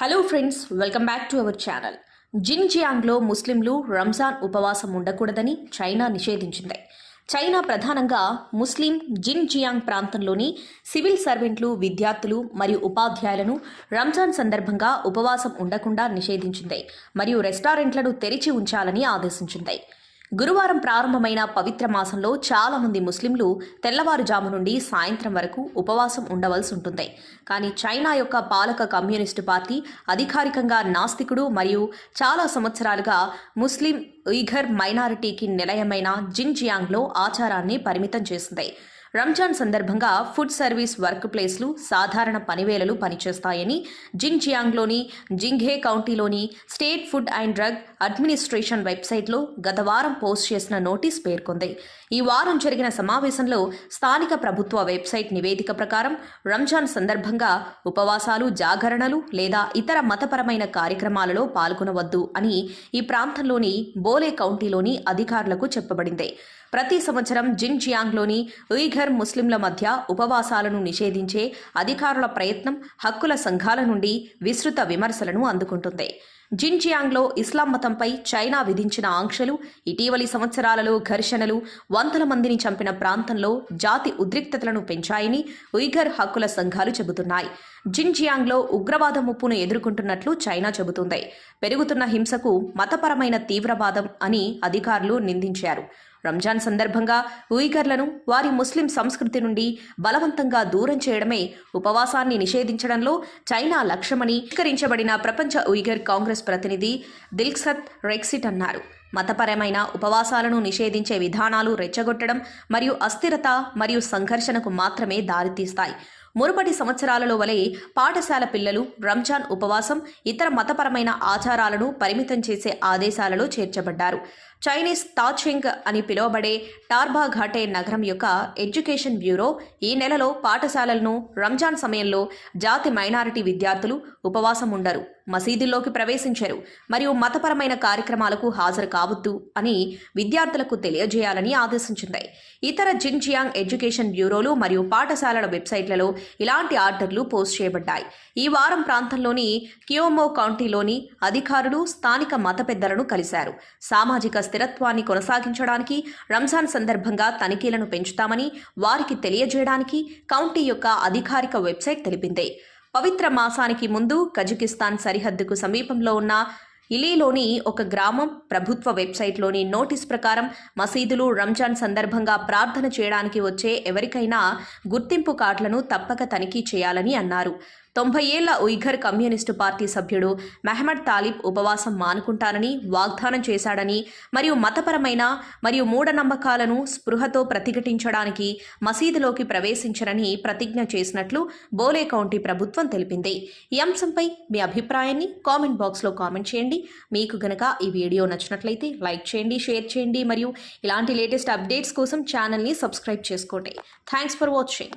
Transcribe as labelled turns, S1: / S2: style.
S1: Hello friends welcome back to our channel జిన్జియాంగ్లో ముస్లింలు రంజాన్ ఉపవాసం ఉండకూడదని చైనా నిషేధించింది. చైనా ప్రధానంగా ముస్లిం జిన్జియాంగ్ ప్రాంతంలోని సివిల్ సర్వెంట్లు విద్యార్థులు మరియు ఉపాధ్యాయులను రంజాన్ సందర్భంగా ఉపవాసం ఉండకుండా నిషేధించింది మరియు రెస్టారెంట్లను తెరిచి ఉంచాలని ఆదేశించింది. గురువారం ప్రారంభమైన పవిత్ర మాసంలో చాలా మంది ముస్లింలు తెల్లవారుజాము నుండి సాయంత్రం వరకు ఉపవాసం ఉండవలసి ఉంటుంది. కానీ చైనా యొక్క పాలక కమ్యూనిస్టు పార్టీ అధికారికంగా నాస్తికుడు మరియు చాలా సంవత్సరాలుగా ముస్లిం ఉయిఘర్ మైనారిటీకి నిలయమైన జిన్జియాంగ్లో ఆచారాన్ని పరిమితం చేసింది. రంజాన్ సందర్భంగా ఫుడ్ సర్వీస్ వర్క్ ప్లేస్లు సాధారణ పనివేళలు పనిచేస్తాయని జింగ్జియాంగ్లోని Jinghe కౌంటీలోని state food and drug administration వెబ్సైట్లో గత వారం పోస్ట్ చేసిన నోటీస్ పేర్కొంది. ఈ వారం జరిగిన సమావేశంలో స్థానిక ప్రభుత్వ వెబ్సైట్ నివేదిక ప్రకారం రంజాన్ సందర్భంగా ఉపవాసాలు జాగరణలు లేదా ఇతర మతపరమైన కార్యక్రమాలలో పాల్గొనవద్దు అని ఈ ప్రాంతంలోని బోలే కౌంటీలోని అధికారులకు చెప్పబడింది. ప్రతి సంవత్సరం జింగ్జియాంగ్లోని ఉయిఘర్ ముస్లింల మధ్య ఉపవాసాలను నిషేధించే అధికారుల ప్రయత్నం హక్కుల సంఘాల నుండి విస్తృత విమర్శలను అందుకుంటుంది. జిన్జియాంగ్లో ఇస్లాం మతంపై చైనా విధించిన ఆంక్షలు ఇటీవలి సంవత్సరాలలో ఘర్షణలు వందల మందిని చంపిన ప్రాంతంలో జాతి ఉద్రిక్తతలను పెంచాయని ఉయ్ఘర్ హక్కుల సంఘాలు చెబుతున్నాయి. జిన్జియాంగ్లో ఉగ్రవాద ముప్పును ఎదుర్కొంటున్నట్లు చైనా చెబుతుంది. పెరుగుతున్న హింసకు మతపరమైన తీవ్రవాదం అని అధికారులు నిందించారు. రంజాన్ సందర్భంగా ఉయిగర్లను వారి ముస్లిం సంస్కృతి నుండి బలవంతంగా దూరం చేయడమే ఉపవాసాన్ని నిషేధించడంలో చైనా లక్ష్యమని స్వీకరించబడిన ప్రపంచ ఉయిగర్ కాంగ్రెస్ ప్రతినిధి దిల్సత్ రెక్సిట్ అన్నారు. మతపరమైన ఉపవాసాలను నిషేధించే విధానాలు రెచ్చగొట్టడం మరియు అస్థిరత మరియు సంఘర్షణకు మాత్రమే దారితీస్తాయి. మునుపటి సంవత్సరాలలో వలె పాఠశాల పిల్లలు రంజాన్ ఉపవాసం ఇతర మతపరమైన ఆచారాలను పరిమితం చేసే ఆదేశాలలో చేర్చబడ్డారు. చైనీస్ తాచింగ్ అని పిలువబడే టార్బా ఘాటే నగరం యొక్క ఎడ్యుకేషన్ బ్యూరో ఈ నెలలో పాఠశాలలను రంజాన్ సమయంలో జాతి మైనారిటీ విద్యార్థులు ఉపవాసం ఉండరు మసీదుల్లోకి ప్రవేశించరు మరియు మతపరమైన కార్యక్రమాలకు హాజరు కావద్దు అని విద్యార్థులకు తెలియజేయాలని ఆదేశించింది. ఇతర జిన్జియాంగ్ ఎడ్యుకేషన్ బ్యూరోలు మరియు పాఠశాలల వెబ్సైట్లలో ఇలాంటి ఆర్డర్లు పోస్ట్ చేయబడ్డాయి. ఈ వారం ప్రాంతంలోని కియోమో కౌంటీలోని అధికారులు స్థానిక మత పెద్దలను కలిశారు. సామాజిక స్థిరత్వాన్ని కొనసాగించడానికి రంజాన్ సందర్భంగా తనిఖీలను పెంచుతామని వారికి తెలియజేయడానికి కౌంటీ యొక్క అధికారిక వెబ్సైట్ తెలిపింది. పవిత్ర మాసానికి ముందు కజకిస్తాన్ సరిహద్దుకు సమీపంలో ఉన్న ఇలీలోని ఒక గ్రామం ప్రభుత్వ వెబ్సైట్లోని నోటీస్ ప్రకారం మసీదులు రంజాన్ సందర్భంగా ప్రార్థన చేయడానికి వచ్చే ఎవరికైనా గుర్తింపు కార్డులను తప్పక తనిఖీ చేయాలని అన్నారు. తొంభై ఏళ్ళ ఉయ్ఘర్ కమ్యూనిస్టు పార్టీ సభ్యుడు మెహమ్మద్ తాలిబ్ ఉపవాసం మానుకుంటానని వాగ్దానం చేశాడని మరియు మతపరమైన మరియు మూఢనమ్మకాలను స్పృహతో ప్రతిఘటించడానికి మసీదులోకి ప్రవేశించరని ప్రతిజ్ఞ చేసినట్లు బోలే కౌంటీ ప్రభుత్వం తెలిపింది. ఈ అంశంపై మీ అభిప్రాయాన్ని కామెంట్ బాక్స్లో కామెంట్ చేయండి. మీకు గనక ఈ వీడియో నచ్చినట్లయితే లైక్ చేయండి షేర్ చేయండి మరియు ఇలాంటి లేటెస్ట్ అప్డేట్స్ కోసం ఛానల్ని సబ్స్క్రైబ్ చేసుకోండి. Thanks for watching.